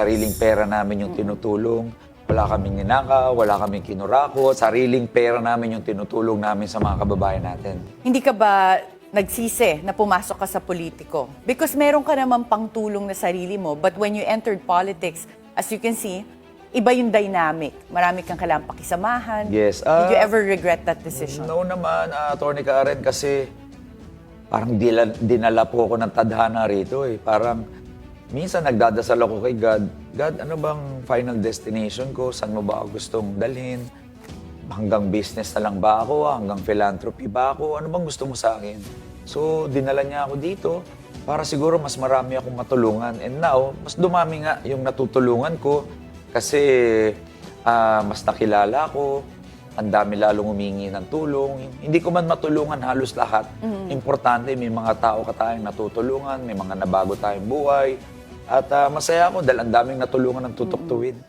Sariling pera namin yung tinutulong. Wala kaming ninakaw, wala kaming kinurakot. Sariling pera namin yung tinutulong namin sa mga kababayan natin. Hindi ka ba nagsisi na pumasok ka sa politiko? Because meron ka naman pangtulong na sarili mo, but when you entered politics, as you can see, iba yung dynamic. Marami kang kailangang pakisamahan. Yes, Did you ah, ever regret that decision? No naman, uh, Attorney Karen, kasi parang dila, dinala po ako ng tadhana rito eh. Parang minsan nagdadasal ako kay God, God, ano bang final destination ko? Saan mo ba ako gustong dalhin? Hanggang business na lang ba ako? Hanggang philanthropy ba ako? Ano bang gusto mo sa akin? So, dinala niya ako dito para siguro mas marami akong matulungan. And now, mas dumami nga yung natutulungan ko kasi ah, mas nakilala ko, ang dami lalong humingi ng tulong. Hindi ko man matulungan halos lahat. Importante, may mga tao ka tayong natutulungan, may mga nabago tayong buhay. At ah, masaya ako dahil ang daming natulungan ng tutok tuwid.